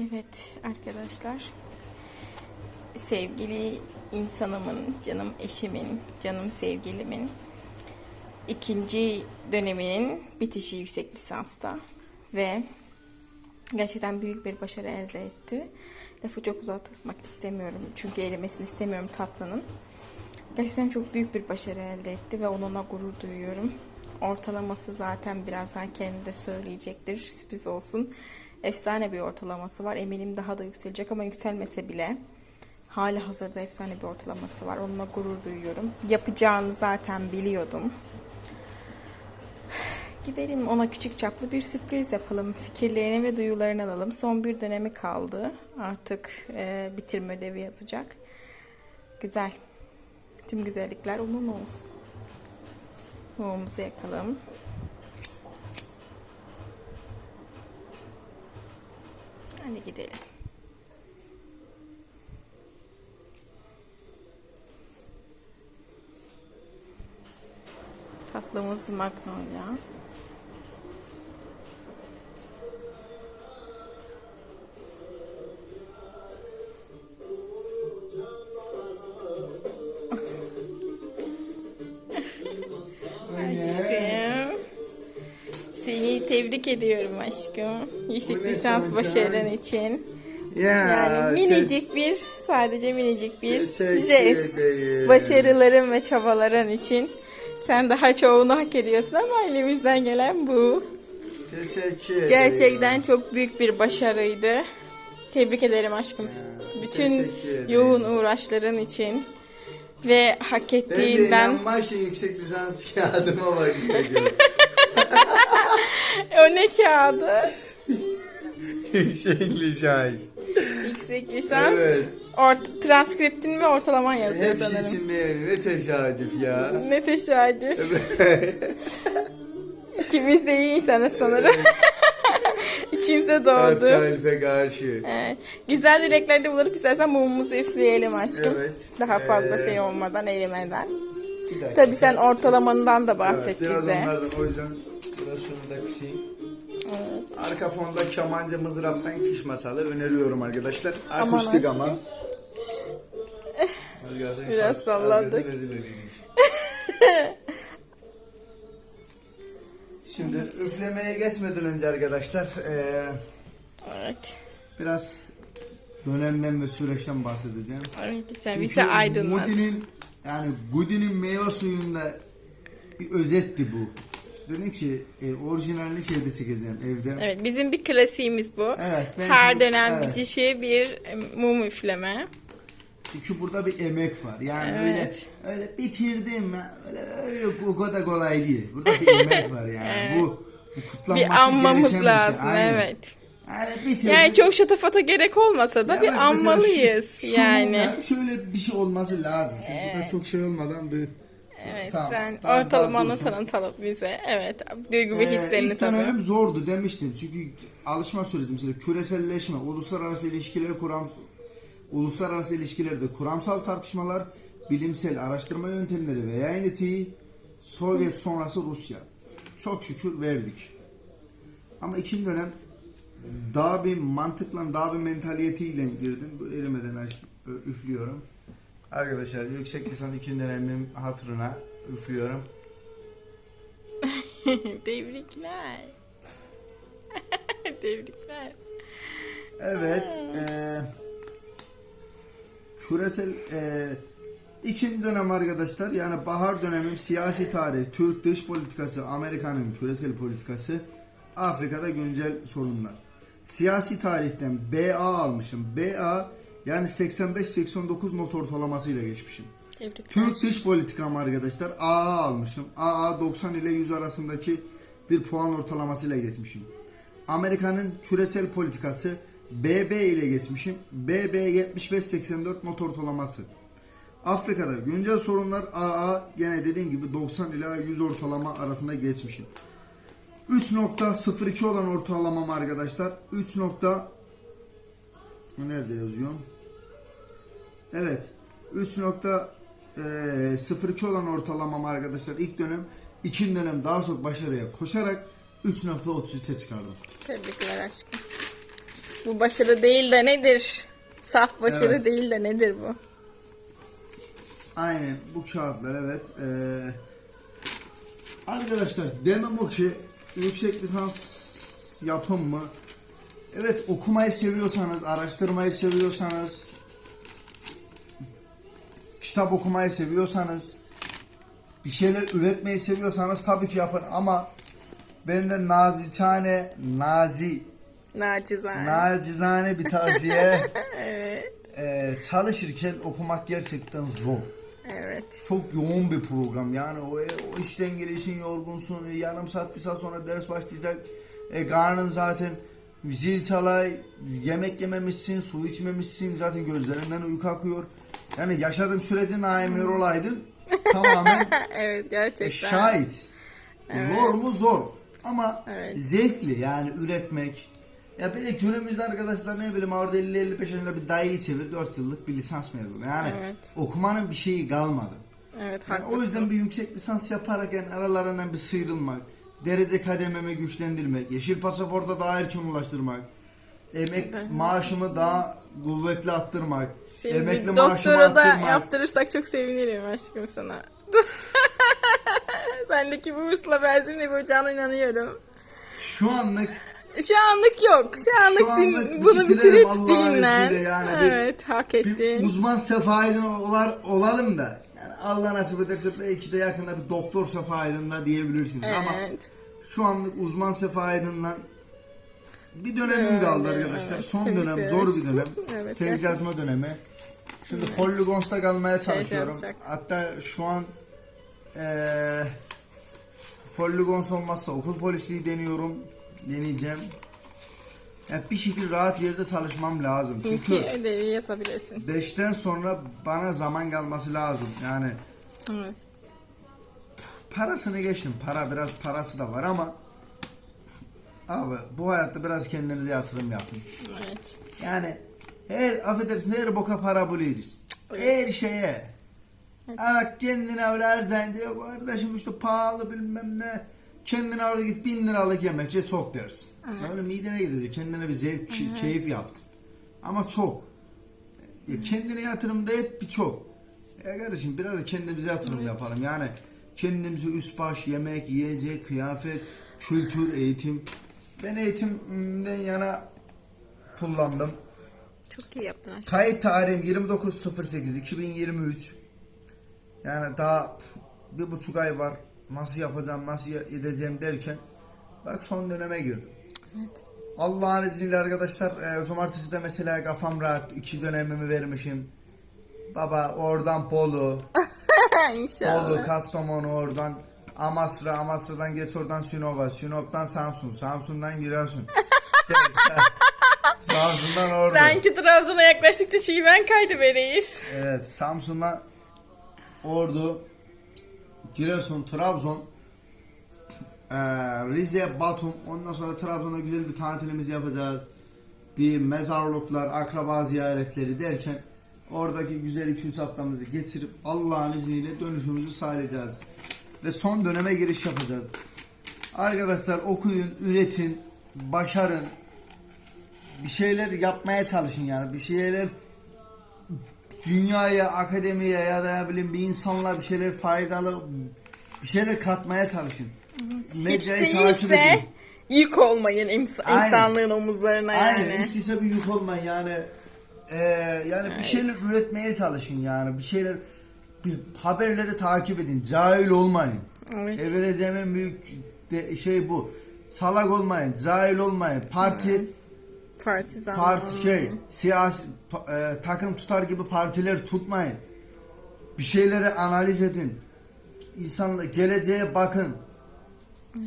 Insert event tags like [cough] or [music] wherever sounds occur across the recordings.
Evet arkadaşlar. Sevgili insanımın, canım eşimin, canım sevgilimin ikinci döneminin bitişi yüksek lisansta ve gerçekten büyük bir başarı elde etti. Lafı çok uzatmak istemiyorum çünkü erimesini istemiyorum tatlının. Gerçekten çok büyük bir başarı elde etti ve onunla gurur duyuyorum. Ortalaması zaten birazdan kendi de söyleyecektir. Sürpriz olsun. Efsane bir ortalaması var. Eminim daha da yükselecek ama yükselmese bile hali hazırda efsane bir ortalaması var. Onunla gurur duyuyorum. Yapacağını zaten biliyordum. Gidelim ona küçük çaplı bir sürpriz yapalım. Fikirlerini ve duyularını alalım. Son bir dönemi kaldı. Artık e, bitirme ödevi yazacak. Güzel. Tüm güzellikler onun olsun. Mumumuzu yakalım. Hadi gidelim. Tatlımız magnolia. Ediyorum aşkım. Yüksek lisans başarın ya? için. Ya, Yani minicik bir, sadece minicik bir jest. Başarıların ve çabaların için. Sen daha çoğunu hak ediyorsun ama elimizden gelen bu. Teşekkür ederim. Gerçekten çok büyük bir başarıydı. Tebrik ederim aşkım. Bütün teşekkür ederim. yoğun uğraşların için ve hak Ben de ettiğinden inanma şey yüksek lisans kağıdıma bakıyorum. [laughs] o ne kağıdı? yüksek lisans. Yüksek lisans. Evet. Ort transkriptin ve ortalaman yazıyor Hepsi sanırım. içinde ne tesadüf ya. Ne tesadüf. İkimiz de iyi insanız sanırım. [laughs] İçimize Kalp doğdu. kalbe karşı. Ee, güzel dileklerde bulunup istersen mumumuzu üfleyelim aşkım. Evet. Daha fazla Ee, şey olmadan, erimeden. Tabii sen ortalamandan da bahset Evet, biraz bize. onlardan o yüzden biraz şunu da kısayım. Arka fonda kemancı mızraptan kış masalı öneriyorum arkadaşlar. Akustik ama. [laughs] Biraz edildik. [laughs] Şimdi üflemeye geçmeden önce arkadaşlar eee, Evet. biraz dönemden ve süreçten bahsedeceğim. Evet lütfen bize aydınlat. Yani Goody'nin meyve suyunda bir özetti bu. Dedim ki e, orijinalini şeyde çekeceğim evde. Evet bizim bir klasiğimiz bu. Evet, ben Her şimdi- dönem evet. bitişi bir e, mum üfleme. Çünkü burada bir emek var. Yani Evet. öyle öyle bitirdim öyle öyle o kadar kolay değil. Burada bir emek var yani. Bu, bu kutlanması Bir anmamız gereken bir lazım şey. Aynen. evet. Yani bitirdim. Yani çok şatafata gerek olmasa da Ya bir anmalıyız şu- şu yani. şöyle bir şey olması lazım. Çünkü burada çok şey olmadan bir Evet Tamam, sen daha- daha ortalamanı dursun. tanıtalım bize. Evet duygu ve Ee, hislerini ilk dönemim zordu demiştim. Çünkü alışma süreci mesela küreselleşme, uluslararası ilişkileri kuram uluslararası ilişkilerde kuramsal tartışmalar, bilimsel araştırma yöntemleri ve yayın etiği, Sovyet sonrası Rusya. Çok şükür verdik. Ama ikinci dönem daha bir mantıkla, daha bir mentaliyetiyle girdim. Bu erimeden ö- üflüyorum. Arkadaşlar yüksek lisans ikinci dönemim hatırına üflüyorum. [laughs] Tebrikler. [laughs] Tebrikler. Evet. eee küresel eee ikinci dönem arkadaşlar yani bahar dönemim siyasi tarih, Türk dış politikası, Amerika'nın küresel politikası, Afrika'da güncel sorunlar. Siyasi tarihten BA almışım. BA yani 85-89 not ortalamasıyla geçmişim. Tebrikler. Türk dış politikam arkadaşlar AA almışım. AA 90 ile 100 arasındaki bir puan ortalamasıyla geçmişim. Amerika'nın küresel politikası BB ile geçmişim. BB 75-84 not ortalaması. Afrika'da güncel sorunlar AA gene dediğim gibi 90 ila 100 ortalama arasında geçmişim. 3.02 olan ortalamam arkadaşlar 3. nokta- nerede yazıyorum? Evet. 3.02 olan ortalamam arkadaşlar ilk dönem ikinci dönem daha çok başarıya koşarak 3.33'e çıkardım. Tebrikler aşkım. Bu başarı değil de nedir? Saf başarı Evet. değil de nedir bu? Aynen bu kağıtlar evet. Ee, arkadaşlar demem o ki yüksek lisans yapın mı? Evet okumayı seviyorsanız, araştırmayı seviyorsanız, kitap okumayı seviyorsanız, bir şeyler üretmeyi seviyorsanız tabii ki yapın ama benden nazikane, nazi, Nacizane. nacizane bir tavsiye. [laughs] evet. Ee, çalışırken okumak gerçekten zor. Evet. Çok yoğun bir program. Yani o, o işten gelişin yorgunsun. Yarım saat bir saat sonra ders başlayacak. E, karnın zaten zil çalay. Yemek yememişsin, su içmemişsin. Zaten gözlerinden uyku akıyor. Yani yaşadığım sürece Naim Yer olaydın. Tamamen [laughs] evet e, gerçekten. şahit. Zor mu zor. Ama Evet. zevkli yani üretmek. Ya bir de günümüzde arkadaşlar ne bileyim orada 50-55 yaşında bir dayıyı çevir 4 yıllık bir lisans mezunu. Yani Evet. okumanın bir şeyi kalmadı. Evet Yani haklısın. o yüzden bir yüksek lisans yaparak yani aralarından bir sıyrılmak, derece kadememi güçlendirmek, yeşil pasaporta daha erken ulaştırmak, emek maaşımı daha kuvvetli arttırmak, Senin emekli bir maaşımı doktora da arttırmak. yaptırırsak çok sevinirim aşkım sana. [laughs] Sendeki bu hırsla benzinle yapacağına inanıyorum. Şu anlık Şu anlık yok. Şu anlık, Şu anlık din- bunu bitirelim bitirip Allah'ın dinlen. izniyle yani. Bir- evet hak bir ettin. uzman sefailin olar, olalım da yani Allah nasip ederse belki de yakında bir doktor sefailinde diyebilirsiniz ama Evet. şu anlık uzman sefailinden bir dönemim Evet, kaldı arkadaşlar. evet. Son dönem zor bir dönem. [laughs] Evet, Tez gerçekten. yazma dönemi. Şimdi Polygons'ta kalmaya çalışıyorum. yazacak. Hatta şu an eee Polygons olmazsa okul polisliği deniyorum. Deneyeceğim. Yani bir şekilde rahat yerde çalışmam lazım. Çünkü Çünkü ödevi yazabilirsin. 5'ten sonra bana zaman kalması lazım. Yani Evet. parasını geçtim. Para biraz parası da var ama abi bu hayatta biraz kendinize yatırım yapın. Evet. Yani her affedersin her boka para buluyoruz. Evet. Her şeye. Ama kendine öyle harcayın diyor. Kardeşim işte pahalı bilmem ne. Kendine orada git bin liralık yemek ye çok dersin. Öyle midene gidecek. Kendine bir zevk, key- keyif yaptın. Ama çok. Ya kendine yatırım da hep bir çok. Ya kardeşim biraz da kendimize yatırım yapalım. Yani kendimize üst baş, yemek, yiyecek, kıyafet, kültür, eğitim. Ben eğitimden yana kullandım. Çok iyi yaptın aşkım. Kayıt tarihim 29.08 2023. Yani daha bir buçuk ay var. Nasıl yapacağım, nasıl edeceğim derken bak son döneme girdim. Evet. Allah'ın izniyle arkadaşlar e, cumartesi de mesela kafam rahat iki dönemimi vermişim. Baba oradan Bolu, [laughs] İnşallah. Bolu, Kastamonu oradan Amasra, Amasra'dan geç oradan Sinop'a, Sinop'tan Samsun, Samsun'dan Giresun. [laughs] Şey, Sa- Samsun'dan Ordu. Sanki Trabzon'a yaklaştıkça şiven kaydı bereyiz. Evet Samsun'dan Ordu, Giresun, Trabzon, Rize, Batum. Ondan sonra Trabzon'da güzel bir tatilimizi yapacağız. Bir mezarlıklar, akraba ziyaretleri derken oradaki güzel 2-3 haftamızı geçirip Allah'ın izniyle dönüşümüzü sağlayacağız. Ve son döneme giriş yapacağız. Arkadaşlar okuyun, üretin, başarın. Bir şeyler yapmaya çalışın yani. Bir şeyler dünyaya, akademiye ya da ne bileyim bir insanla bir şeyler faydalı bir şeyler katmaya çalışın. Hiç Medyayı takip değilse edin. yük olmayın ins- Aynen. insanlığın omuzlarına Aynen yani. hiç kimse bir yük olmayın yani. Ee, yani bir şeyler üretmeye çalışın yani. Bir şeyler haberleri takip edin. Cahil olmayın. Evet. Vereceğim en büyük de, şey bu. Salak olmayın, cahil olmayın. Parti Partizan. parti şey siyasi e, takım tutar gibi partiler tutmayın. Bir şeyleri analiz edin. İnsanla geleceğe bakın.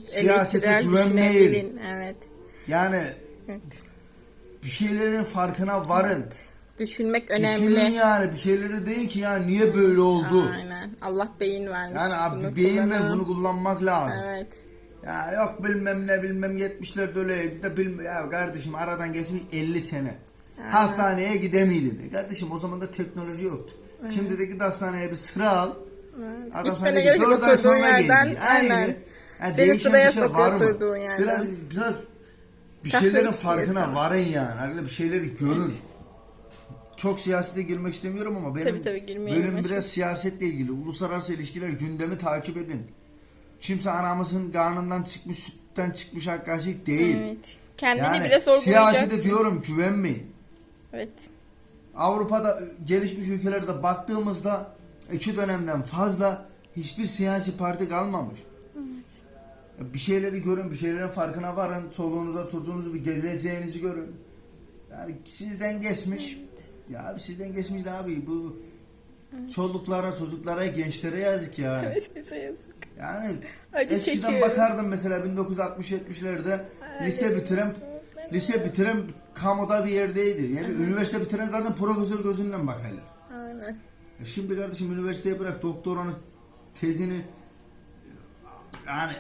Siyasete güvenmeyin. Evet. Yani evet. bir şeylerin farkına varın. Düşünmek Düşünün önemli. yani bir şeyleri değil ki ya niye böyle oldu. Aynen. Allah beyin vermiş. Yani abi Bunu beyin ver kullanın. bunu kullanmak lazım. Evet. Ya yok bilmem ne bilmem 70'lerde öyleydi de bilmem ya kardeşim aradan geçmiş 50 sene. Hastaneye gidemiydin. E kardeşim o zaman da teknoloji yoktu. Şimdi de git hastaneye bir sıra al. Adam sana diyor gerek ki yok, 4 ay sonra yerden, geldi. Aynı. aynen. Yani Seni sıraya şey sokuyor oturduğun yerden. Biraz, biraz bir Kahve şeylerin farkına varın yani. Arkadaşlar bir şeyleri görün. Çok siyasete girmek istemiyorum ama benim Tabii, tabii, girmeyelim bölüm aşkım. biraz siyasetle ilgili. Uluslararası ilişkiler gündemi takip edin. Kimse anamızın karnından çıkmış sütten çıkmış arkadaşlık değil. Evet. Kendini bile sorgulayacaksın. siyasete diyorum güvenmeyin. Evet. Avrupa'da gelişmiş ülkelerde baktığımızda iki dönemden fazla hiçbir siyasi parti kalmamış. Bir şeyleri görün, bir şeylerin farkına varın, çoluğunuza, çocuğunuzu bir geleceğinizi görün. Yani sizden geçmiş, ya abi sizden geçmiş de abi bu çocuklara, çocuklara, gençlere yazık yani. Evet bize yazık. Yani Acı eskiden çekiyoruz. bakardım mesela 1960-70'lerde lise bitiren lise bitiren kamuda bir yerdeydi. Yani üniversite bitiren zaten profesör gözünden bakarlar. Aynen. E şimdi kardeşim üniversiteye bırak doktoranı tezini yani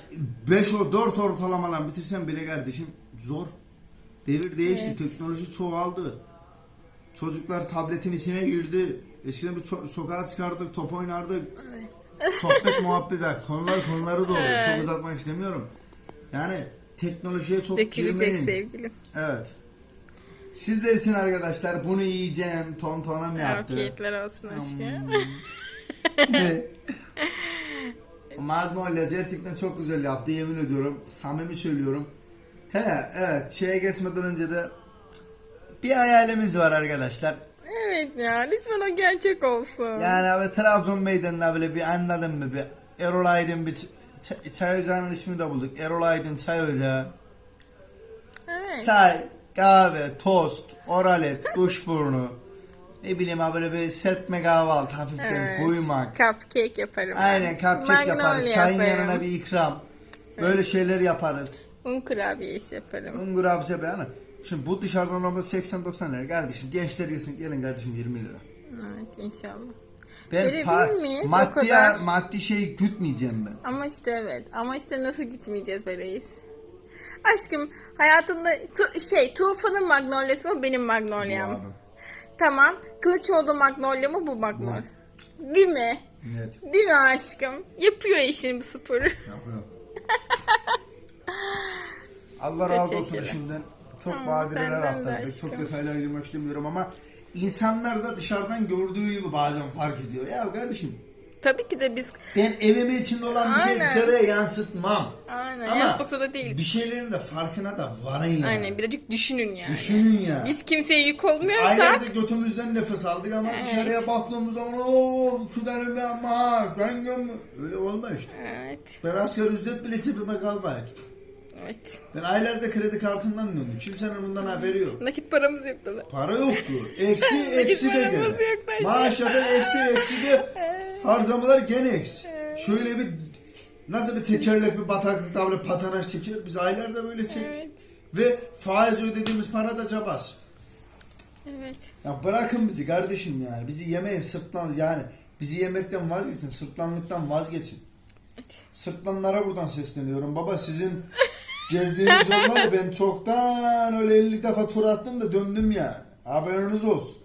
5 o 4 ortalamadan bitirsen bile kardeşim zor. Devir değişti, Evet. teknoloji çoğaldı. Çocuklar tabletin içine girdi. Eskiden bir ço- sokağa çıkardık, top oynardık. Sohbet muhabbet bak, konular konuları doğru. Evet. Çok uzatmak istemiyorum. Yani teknolojiye çok Dökülecek girmeyin. sevgilim. Evet. Sizler için arkadaşlar bunu yiyeceğim. Tontonam yaptı. Afiyetler olsun aşkım. Magnolia gerçekten çok güzel yaptı yemin ediyorum. Samimi söylüyorum. He evet şeye geçmeden önce de bir hayalimiz var arkadaşlar. Evet ya lütfen o gerçek olsun. Yani abi Trabzon meydanında böyle bir anladın mı bir Erol Aydın bir çay ocağının ismini de bulduk. Erol Aydın çay ocağı. Evet. Çay, kahve, tost, oralet, [laughs] kuşburnu. Ne bileyim abi böyle bir serpme kahvaltı hafiften Evet. koymak. Cupcake yaparım. Aynen cupcake yaparız. Magnolia Çayın yaparım. yanına bir ikram. Böyle şeyler yaparız. Un kurabiyesi yaparım. Ungur abise beyanı. Şimdi bu dışarıdan normalde 80-90 lira kardeşim. Gençler yesin gelin kardeşim 20 lira. Evet inşallah. Ben pa- miyiz? O maddi, kadar. maddi şeyi gütmeyeceğim ben. Ama işte evet. Ama işte nasıl gitmeyeceğiz be reis? Aşkım hayatında tu- şey Tufan'ın magnoliası mı benim magnolyam? Abi. Tamam. Kılıçoğlu magnolia mı bu magnolia? Değil mi? Evet. Değil mi aşkım? Yapıyor işini bu sporu. Yapıyor. Allah razı olsun Teşekkürler. şimdiden. Çok Tamam, badireler aşkım. Çok detaylara girmek istemiyorum ama insanlar da dışarıdan gördüğü gibi bazen fark ediyor. Ya kardeşim Tabii ki de biz ben evimin içinde olan bir şey Aynen. dışarıya yansıtmam. aynen Ama yapmak zorunda değil. bir şeylerin de farkına da yani. Aynen birazcık düşünün yani. Düşünün ya. Biz kimseye yük olmuyorsak Aylarda götümüzden nefes aldık ama dışarıya baktığımız zaman ooo öyle ama sen göm öyle olma işte. Evet. Ben asgari ücret bile cebime kalmayın. Evet. Ben aylarda kredi kartından döndüm. Kimsenin bundan haberi yok. Nakit paramız yok da. Para yoktu. Eksi [laughs] eksi de paramız gene. yok bence. Maaşlarda eksi eksi de harcamalar gene eksi. Şöyle bir nasıl bir tekerlek bir bataklıkta böyle patanaj çekiyor. Biz aylarda böyle çektik. Evet. Ve faiz ödediğimiz para da cabas. Evet. Ya bırakın bizi kardeşim yani. Bizi yemeyin sırtlan yani. Bizi yemekten vazgeçin. Sırtlanlıktan vazgeçin. Sırtlanlara buradan sesleniyorum. Baba sizin [laughs] gezdiğiniz yolları ben çoktan öyle 50 defa tur attım da döndüm yani. Haberiniz olsun.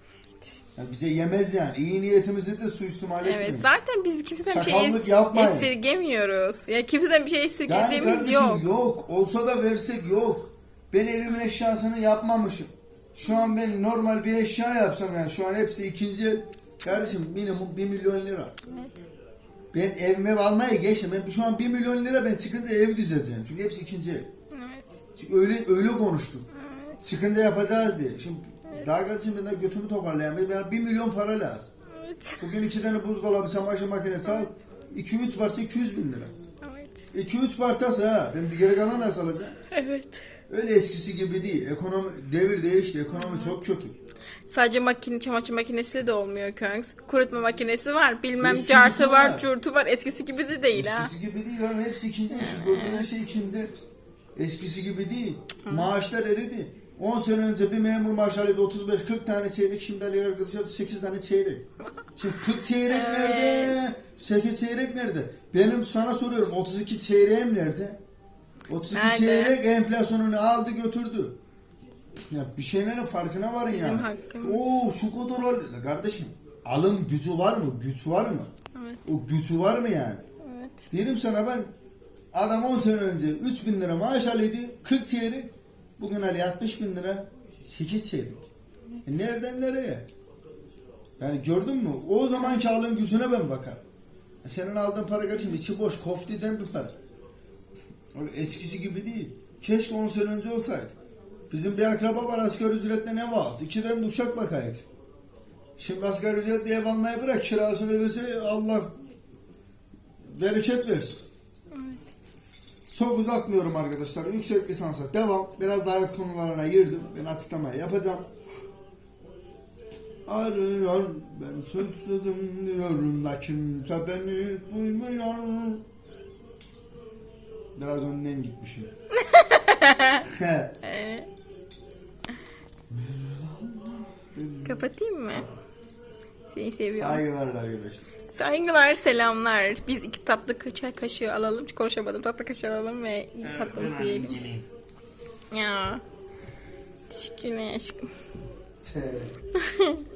Ya bize yemez yani. İyi niyetimizi de suistimal Evet. etmeyin. Zaten biz kimseden bir şey Sakallık yapmayın. esirgemiyoruz. Ya kimseden bir şey Yani esirgediğimiz kardeşim yok. yok. Olsa da versek yok. Ben evimin eşyasını yapmamışım. Şu an ben normal bir eşya yapsam yani şu an hepsi ikinci. Kardeşim minimum 1 milyon lira. Evet. Ben evime almaya geçtim. Ben şu an 1 milyon lira ben çıkınca ev dizeceğim. Çünkü hepsi ikinci. Evet. Çünkü öyle öyle konuştuk. Çıkınca yapacağız diye. Şimdi daha kardeşim ben de götümü toparlayayım. Bana 1 milyon para lazım. Evet. Bugün iki tane buzdolabı, çamaşır makinesi al. 2-3 parça 200 bin lira. Evet. 2-3 parçası ha. Ben geri kalan nasıl alacağım? Evet. Öyle eskisi gibi değil. Ekonomi devir değişti. Ekonomi çok kötü. Sadece makine, çamaşır makinesiyle de olmuyor Köngs. Kurutma makinesi var. Bilmem Eskisi cartı var, var. curtu var. Eskisi gibi de değil ha. Eskisi gibi değil oğlum. Hepsi ikinci. Şu gördüğün şey ikinci. Eskisi gibi değil. Maaşlar eridi. 10 sene önce bir memur maaş alıyordu 35-40 tane çeyrek. Şimdi alıyor arkadaşlar 8 tane çeyrek. Şimdi 40 çeyrek nerede? 8 çeyrek nerede? Benim sana soruyorum 32 çeyreğim nerede? 32 Nerede? çeyrek enflasyonunu aldı götürdü. Ya bir şeylerin farkına varın yani. hakkımız. Oo şu kadar ol. Kardeşim alım gücü var mı? Güç var mı? Evet. O gücü var mı yani? Evet. Dedim sana ben adam 10 sene önce 3000 lira maaş alıyordu 40 çeyrek Bugün Ali 60 bin lira 8 çeyrek. E nereden nereye? Yani gördün mü? O zamanki alım gücüne ben bakar. E senin aldığın para kaçım? içi boş. Koftiden bir para. Öyle eskisi gibi değil. Keşke 10 sene önce olsaydı. Bizim bir akraba var asgari ücretle ne var? İkiden de uçak bakaydı. Şimdi asgari ücretle ev almayı bırak kirasını ödese Allah bereket versin. Çok uzatmıyorum arkadaşlar. Yüksek lisansa devam. Biraz daha hayat konularına girdim. Ben açıklamayı yapacağım. Arıyor ben suçsuzum diyorum da kimse beni duymuyor. Biraz önden gitmişim. [laughs] [laughs] Kapatayım mı? Seni seviyorum. Saygılar arkadaşlar. Saygılar, selamlar. Biz iki tatlı çay kaşığı alalım. Konuşamadım. Tatlı kaşığı alalım ve tatlımızı yiyelim. Ya. Teşekkürler aşkım. [laughs]